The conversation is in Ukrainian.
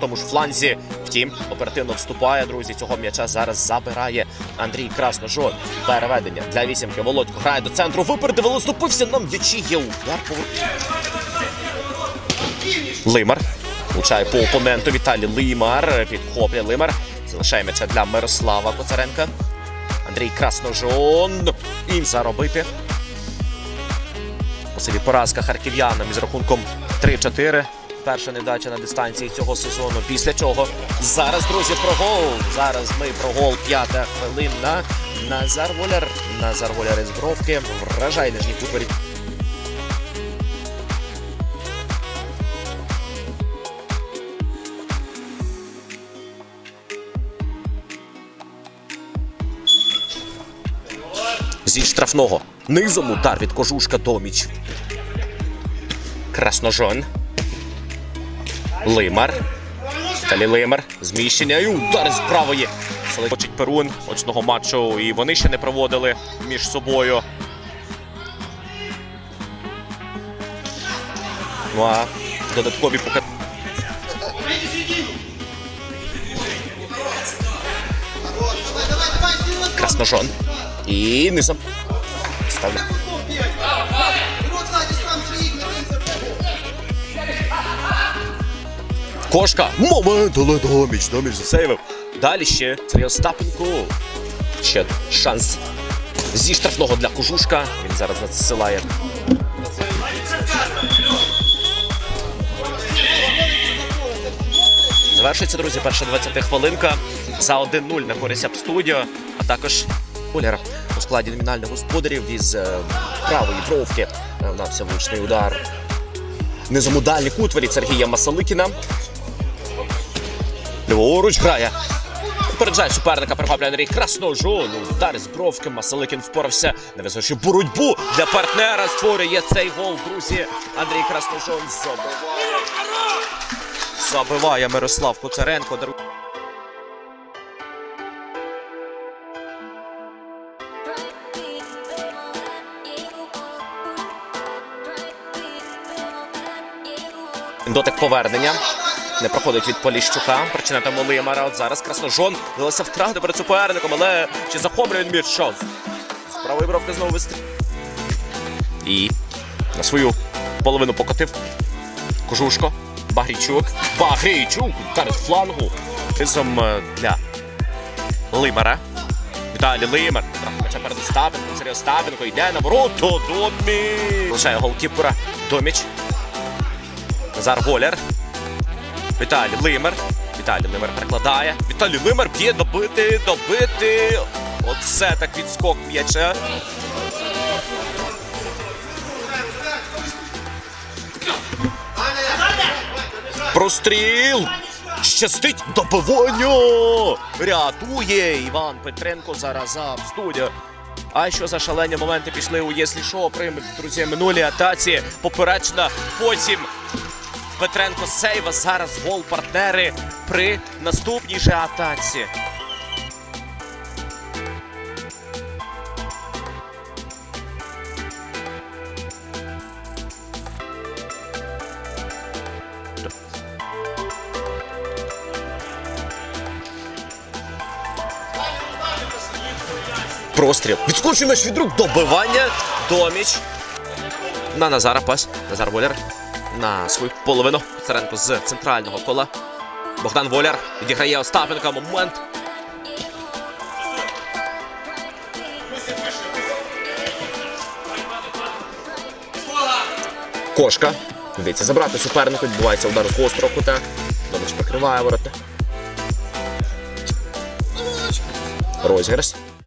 тому ж фланзі. Втім, оперативно вступає, друзі. Цього м'яча зараз забирає Андрій Красножон. Переведення для вісімки. Володько грає до центру. Випередив, але ступився на м'ячі. Є удар повер- Лимар. Влучає по опоненту Віталій Лимар. Підхоплює Лимар. Залишає м'яча для Мирослава Коцаренка. Андрій Красножон. І заробити. У селі поразка харків'янам із рахунком 3-4. Перша недача на дистанції цього сезону. Після чого зараз, друзі, про гол. Зараз ми про гол. П'ята хвилина. Назар Воляр. Назар Воляр із бровки. Вражає нижній кут. Зі штрафного. Низом удар від кожушка Доміч. Красножон. Лимар. Далі Лимар. Зміщення і удар з правої. Хочуть Перун очного матчу. І вони ще не проводили між собою. Ну а додаткові пока. Красножон. І низом. Ставлю. Кошка. Момент, але доміч, доміч засейвив. Далі ще Сергій Остапенко. Ще шанс зі штрафного для Кожушка. Він зараз надсилає. Завершується, друзі, перша 20 хвилинка за 1-0 на користь Апстудіо, а також Оляр у складі номінальних господарів із е, правої бровки. Е, Вдався влучний удар. Низом у дальній Сергія Масаликіна. Ліворуч грає. Попереджає суперника прихоплює Андрій Красножон. Удар з бровки. Масаликін впорався, нав'язуючи боротьбу для партнера. Створює цей гол, друзі. Андрій Красножон забиває. Забиває Мирослав Коцаренко. Дотик повернення. Не проходить від Поліщука. Причина тому Лимара. От зараз Красножон вдалося втрати перед суперником, але чи захоплює він шанс? З правої бровки знову вистріл. І на свою половину покотив. Кожушко. Багрійчук. Багрійчук. З флангу. Тисом е, для Лимара. Віталій Лимар. М'яча перед Остапенком. Сергій Остапенко йде на ворота. Доміч. Лишає голкіпера. Доміч. Назар Воляр. Віталій Лимер. Віталій Лимер перекладає. Віталій Лимер б'є добити, добити. Оце так відскок м'яча. Простріл! Щастить добивання! Рятує Іван Петренко зараз за студія. А що за шалені моменти пішли у Єслі Шоу при друзі минулій атаці. Поперечна. Потім Петренко сейва. Зараз гол партнери при наступній же атаці. Простріл. Відскочив м'яч від рук. Добивання. Доміч. На Назара пас. Назар Воляр. На свою половину. Царенко з центрального кола. Богдан Воляр відіграє Остапенка. Момент. Кошка. Вдається забрати супернику. Відбувається удар з гострого кута. Доміч прикриває ворота. Розіграш.